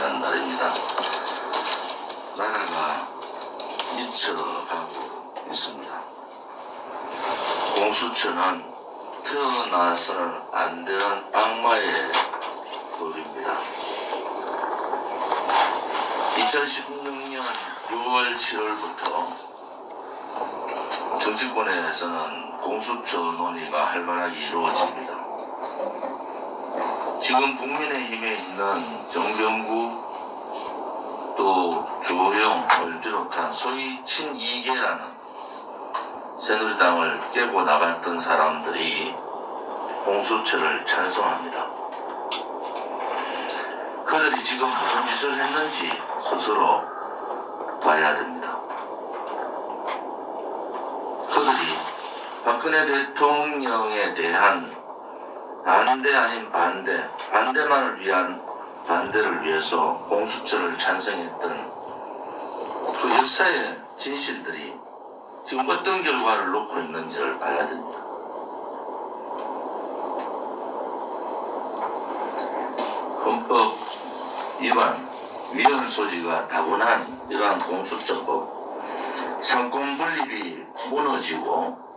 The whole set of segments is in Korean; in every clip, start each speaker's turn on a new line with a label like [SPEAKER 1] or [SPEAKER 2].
[SPEAKER 1] 난 날입니다. 나라가 미쳐가고 있습니다. 공수처는 태어나서는 안 되는 악마의 법입니다. 2016년 6월 7월부터 정치권에서는 공수처 논의가 활발하게 이루어집니다. 지금 국민의힘에 있는 정병구 또 조형을 비롯한 소위 친이계라는 새누리당을 깨고 나갔던 사람들이 공수처를 찬성합니다. 그들이 지금 무슨 짓을 했는지 스스로 봐야 됩니다. 그들이 박근혜 대통령에 대한 반대 아닌 반대, 반대만을 위한 반대를 위해서 공수처를 찬성했던 그 역사의 진실들이 지금 어떤 결과를 놓고 있는지를 봐야 됩니다. 헌법 위반, 위헌 소지가 다분한 이러한 공수처법, 상권 분립이 무너지고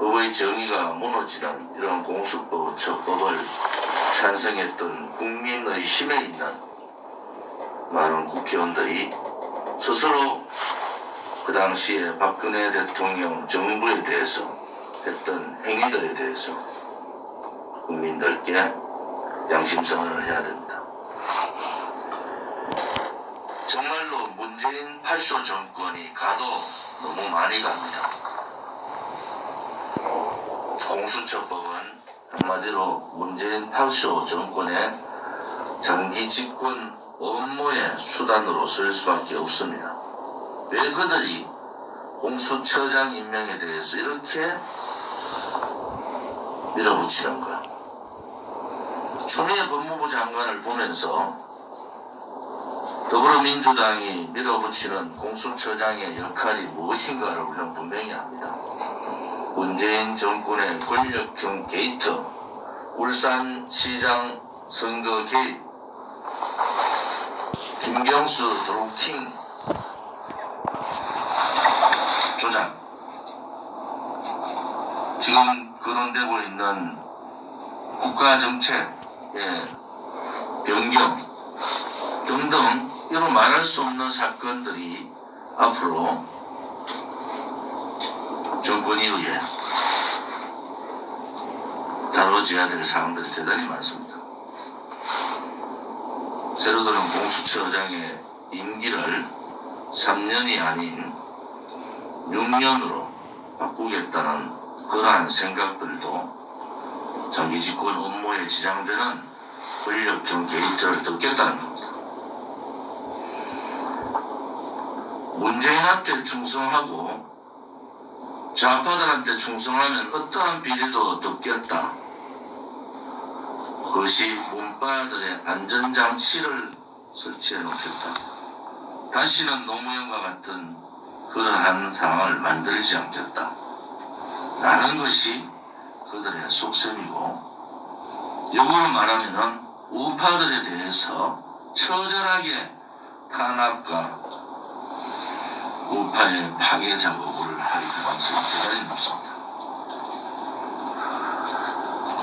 [SPEAKER 1] 법의 정의가 무너지는 이런 공수처법을 찬성했던 국민의 힘에 있는 많은 국회의원들이 스스로 그 당시에 박근혜 대통령 정부에 대해서 했던 행위들에 대해서 국민들께 양심선언을 해야 됩니다. 정말로 문재인 파쇼 정권이 가도 너무 많이 갑니다. 공수처법은 한마디로 문재인 파쇼 정권의 장기 집권 업무의 수단으로 쓸 수밖에 없습니다. 왜 그들이 공수처장 임명에 대해서 이렇게 밀어붙이는가? 추미애 법무부 장관을 보면서 더불어민주당이 밀어붙이는 공수처장의 역할이 무엇인가를 우리는 분명히 압니다. 문재인 정권의 권력형 게이트, 울산시장 선거 개입, 김경수 드루킹 조작, 지금 거론되고 있는 국가정책의 변경 등등 이런 말할 수 없는 사건들이 앞으로 정권 이후에 다뤄져야 될 사항들이 대단히 많습니다. 새로 들은 공수처장의 임기를 3년이 아닌 6년으로 바꾸겠다는 그러한 생각들도 장기 집권 업무에 지장되는 권력형 게이트를 덮겠다는 겁니다. 문재인한테 충성하고 좌파들한테 충성하면 어떠한 비리도 덮겠다. 그것이 문바들의 안전장치를 설치해 놓겠다. 다시는 노무현과 같은 그러한 상황을 만들지 않겠다. 라는 것이 그들의 속셈이고, 역으로 말하면은 우파들에 대해서 처절하게 탄압과 우파의 파괴 작업을 할 가능성이 대단히 높습니다.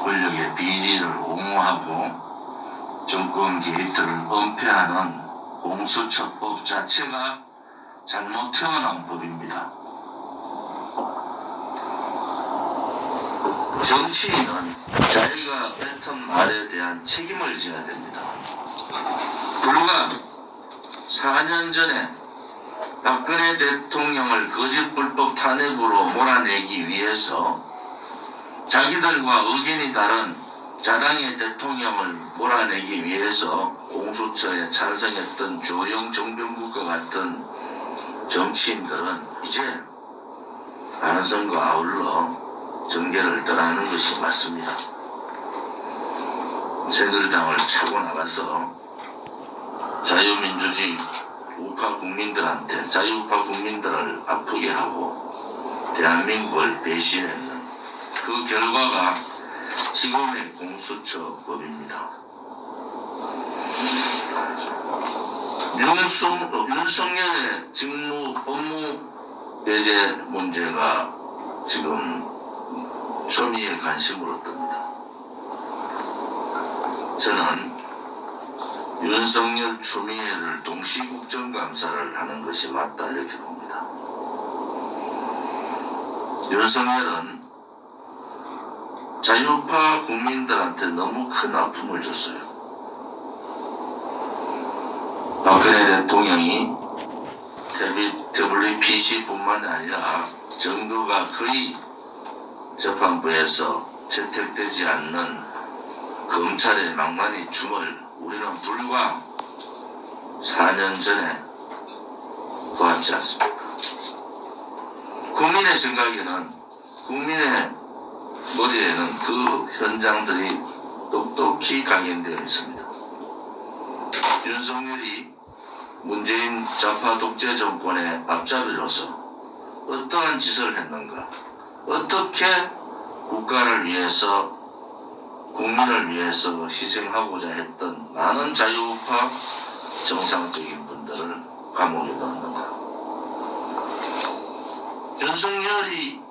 [SPEAKER 1] 권력의 비리를 옹호하고 정권 게이트를 은폐하는 공수처법 자체가 잘못 태어난 법입니다. 정치인은 자기가 뱉은 말에 대한 책임을 져야 됩니다. 불과 4년 전에 박근혜 대통령을 거짓 불법 탄핵으로 몰아내기 위해서 자기들과 의견이 다른 자당의 대통령을 몰아내기 위해서 공수처에 찬성했던 조영 정병국과 같은 정치인들은 이제 반성과 아울러 정계를 떠나는 것이 맞습니다. 새누리당을 차고 나가서 자유민주주의 우파 국민들한테 자유우파 국민들을 아프게 하고 대한민국을 배신했는 그 결과가 지금의 공수처법입니다. 윤석, 어, 윤석열의 직무 업무 배제 문제가 지금 초미의 관심을 얻습니다. 저는 윤석열 추미애를 동시 국정감사를 하는 것이 맞다 이렇게 봅니다. 윤석열은 자유파 국민들한테 너무 큰 아픔을 줬어요. 박근혜 대통령이 WPC뿐만 아니라 정부가 거의 재판부에서 채택되지 않는 검찰의 망나니 춤을 우리는 불과 4년 전에 보았지 않습니까? 국민의 생각에는 국민의 머리에는 그 현장들이 똑똑히 각인되어 있습니다. 윤석열이 문재인 좌파 독재 정권의 앞잡이로서 어떠한 짓을 했는가, 어떻게 국가를 위해서 국민을 위해서 희생하고자 했던 많은 자유파 정상적인 분들을 감옥에 넣었는가. 윤석열이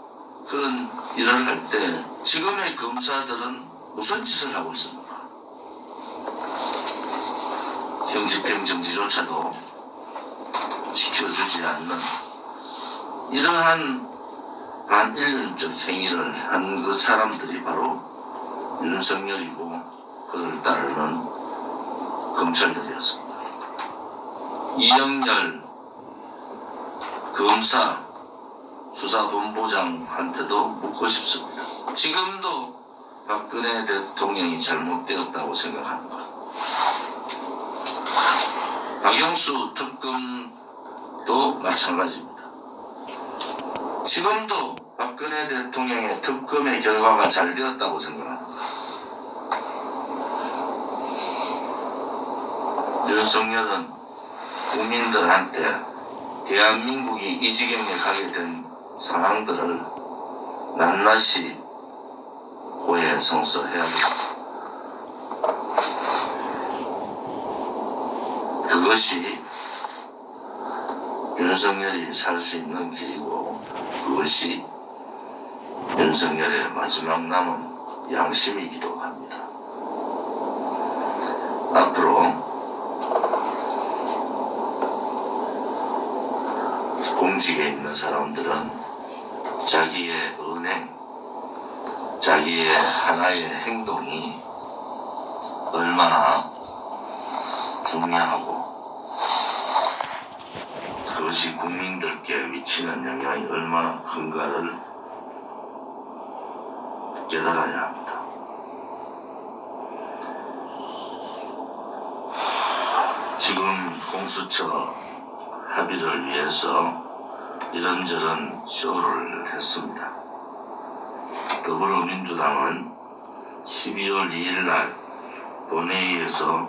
[SPEAKER 1] 그런 일을 할 때 지금의 검사들은 무슨 짓을 하고 있습니까? 형집행 정지조차도 지켜주지 않는 이러한 반인륜적 행위를 한 그 사람들이 바로 윤석열이고 그를 따르는 검찰들이었습니다. 이영렬 검사 수사본부장한테도 묻고 싶습니다. 지금도 박근혜 대통령이 잘못되었다고 생각하는 것. 박영수 특검도 마찬가지입니다. 지금도 박근혜 대통령의 특검의 결과가 잘 되었다고 생각합니다. 윤석열은 국민들한테 대한민국이 이 지경에 가게 된 상황들을 낱낱이 고해 성서해야 됩니다. 그것이 윤석열이 살 수 있는 길이고 그것이 윤석열의 마지막 남은 양심이기도 합니다. 앞으로 공직에 있는 사람들은 자기의 은행, 자기의 하나의 행동이 얼마나 중요하고 그것이 국민들께 미치는 영향이 얼마나 큰가를 깨달아야 합니다. 지금 공수처 합의를 위해서 이런저런 쇼를 했습니다. 더불어민주당은 12월 2일 날 본회의에서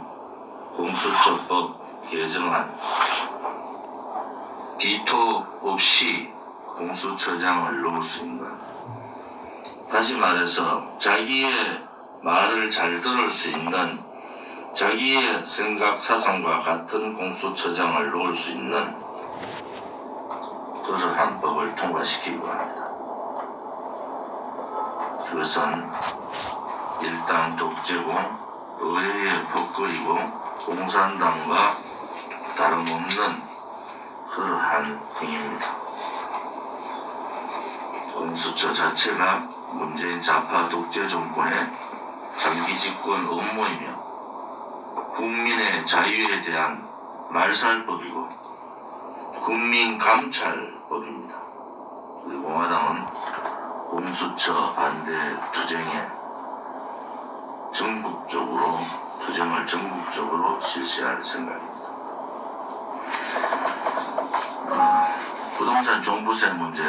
[SPEAKER 1] 공수처법 개정안 비토 없이 공수처장을 있는 다시 말해서 자기의 말을 잘 들을 수 있는 자기의 생각 사상과 같은 공수처장을 놓을 수 있는 그러한 법을 통과시키고 합니다. 그것은 일당 독재고 의회의 법거리고 공산당과 다름없는 그러한 행위입니다. 공수처 자체가 문재인 좌파 독재 정권의 장기 집권 업무이며 국민의 자유에 대한 말살법이고 국민 감찰 법입니다. 우리 공화당은 공수처 반대 투쟁에 전국적으로 투쟁을 전국적으로 실시할 생각입니다. 어, 부동산 종부세 문제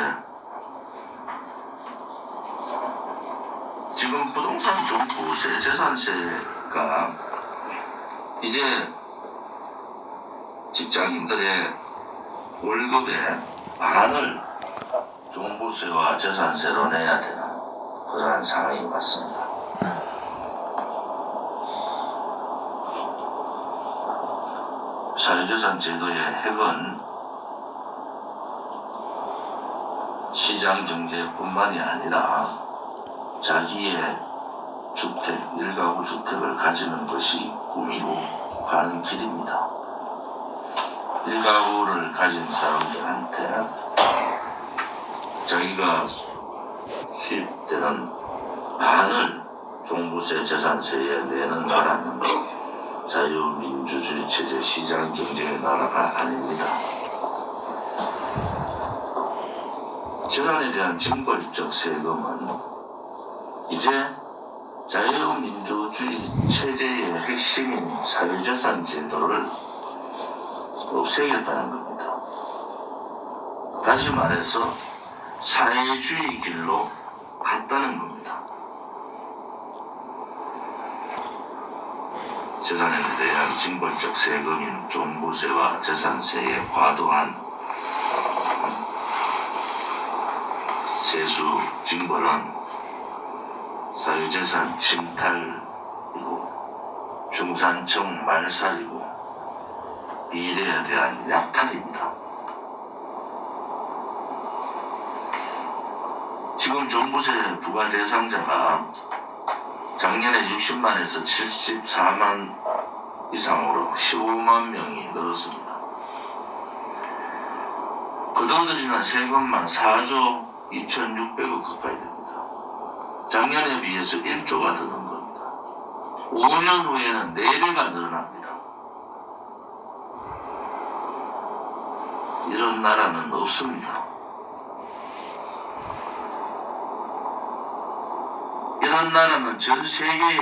[SPEAKER 1] 지금 부동산 종부세 재산세가 이제 직장인들의 월급의 반을 종부세와 재산세로 내야 되는 그러한 상황이 왔습니다. 사유재산 제도의 핵은 시장 경제뿐만이 아니라 자기의 주택, 일가구 주택을 가지는 것이 꿈이고 가는 길입니다. 일가구를 가진 사람들한테 자기가 수입되는 반을 종부세, 재산세에 내는 나라는 자유민주주의 체제 시장 경쟁의 나라가 아닙니다. 재산에 대한 징벌적 세금은 이제 자유민주주의 체제의 핵심인 사유재산 제도를 없애겠다는 겁니다. 다시 말해서 사회주의 길로 갔다는 겁니다. 재산에 대한 징벌적 세금인 종부세와 재산세의 과도한 세수 징벌은 사유재산 침탈이고 중산층 말살이고 미래에 대한 약탈입니다. 지금 종부세 부과 대상자가 작년에 60만에서 74만 이상으로 15만 명이 늘었습니다. 거둬들이는 세금만 4조 2,600억 가까이 됩니다. 작년에 비해서 1조가 더는 겁니다. 5년 후에는 4배가 늘어납니다. 이런 나라는 없습니다. 이런 나라는 전 세계에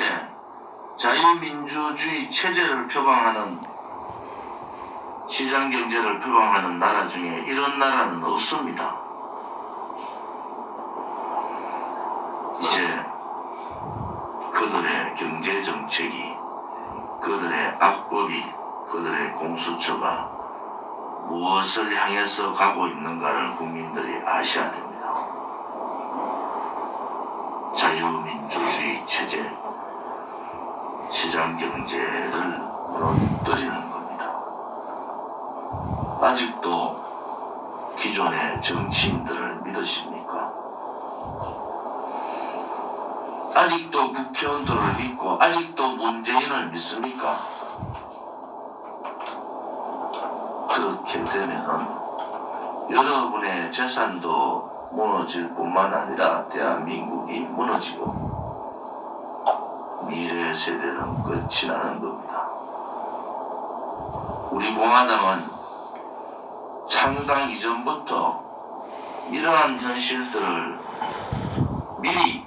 [SPEAKER 1] 자유민주주의 체제를 표방하는 시장 경제를 표방하는 나라 중에 이런 나라는 없습니다. 이제 그들의 경제 정책이 그들의 악법이 그들의 공수처가 무엇을 향해서 가고 있는가를 국민들이 아셔야 됩니다. 자유민주주의 체제, 시장 경제를 무너뜨리는 겁니다. 아직도 기존의 정치인들을 믿으십니까? 아직도 국회의원들을 믿고 아직도 문재인을 믿습니까? 그렇게 되면은 여러분의 재산도 무너질 뿐만 아니라 대한민국이 무너지고 미래 세대는 끝이 나는 겁니다. 우리 공화당은 창당 이전부터 이러한 현실들을 미리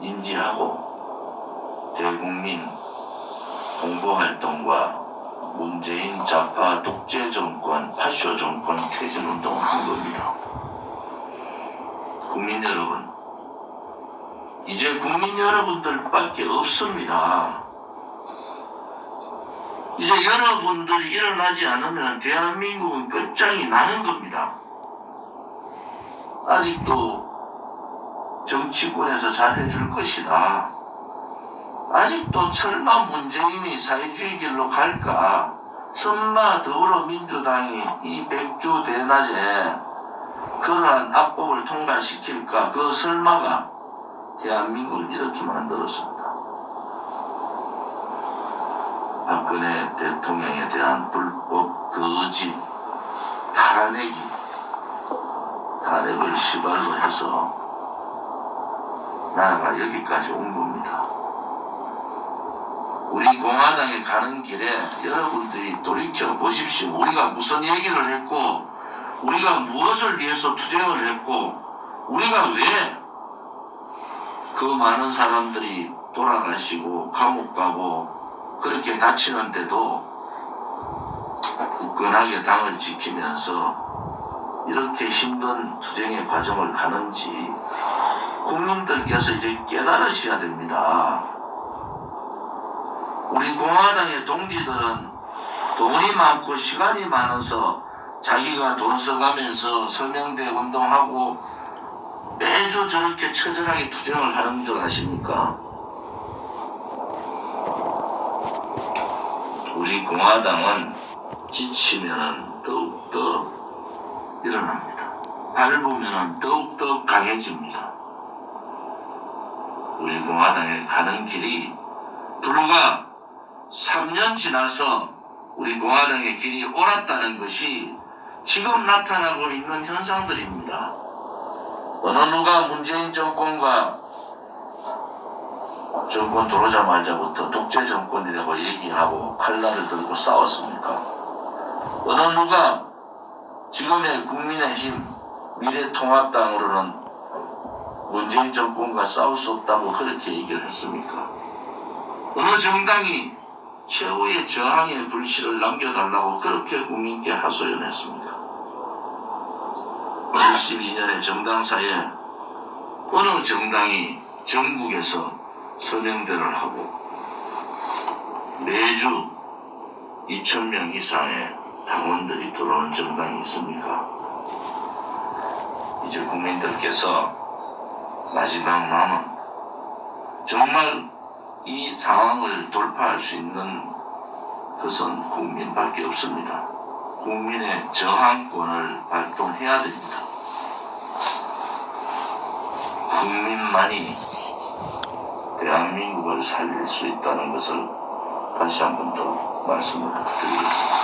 [SPEAKER 1] 인지하고 대국민 홍보활동과 문재인 좌파 독재 정권, 파쇼 정권 퇴진 운동을 한 겁니다. 국민 여러분, 이제 국민 여러분들밖에 없습니다. 이제 여러분들이 일어나지 않으면 대한민국은 끝장이 나는 겁니다. 아직도 정치권에서 잘해줄 것이다. 아직도 설마 문재인이 사회주의 길로 갈까? 설마 더불어민주당이 이 백주 대낮에 그러한 악법을 통과시킬까? 그 설마가 대한민국을 이렇게 만들었습니다. 박근혜 대통령에 대한 불법 거짓 탄핵이 탄핵을 시발로 해서 나라가 여기까지 온 겁니다. 우리 공화당에 가는 길에 여러분들이 돌이켜 보십시오. 우리가 무슨 얘기를 했고, 우리가 무엇을 위해서 투쟁을 했고, 우리가 왜 그 많은 사람들이 돌아가시고 감옥 가고 그렇게 다치는데도 굳건하게 당을 지키면서 이렇게 힘든 투쟁의 과정을 가는지 국민들께서 이제 깨달으셔야 됩니다. 우리 공화당의 동지들은 돈이 많고 시간이 많아서 자기가 돈 써가면서 서명대 운동하고 매주 저렇게 처절하게 투쟁을 하는 줄 아십니까? 우리 공화당은 지치면은 더욱더 일어납니다. 밟으면은 더욱더 강해집니다. 우리 공화당에 가는 길이 불과 3년 지나서 우리 공화당의 길이 옳았다는 것이 지금 나타나고 있는 현상들입니다. 어느 누가 문재인 정권과 정권 들어오자마자부터 독재 정권이라고 얘기하고 칼날을 들고 싸웠습니까? 어느 누가 지금의 국민의힘 미래통합당으로는 문재인 정권과 싸울 수 없다고 그렇게 얘기를 했습니까? 어느 정당이 최후의 저항의 불씨를 남겨달라고 그렇게 국민께 하소연했습니까? 72년의 정당사에 어느 정당이 전국에서 선행대를 하고 매주 2천명 이상의 당원들이 들어오는 정당이 있습니까? 이제 국민들께서 마지막 남은 정말 이 상황을 돌파할 수 있는 것은 국민밖에 없습니다. 국민의 저항권을 발동해야 됩니다. 국민만이 대한민국을 살릴 수 있다는 것을 다시 한 번 더 말씀을 드리겠습니다.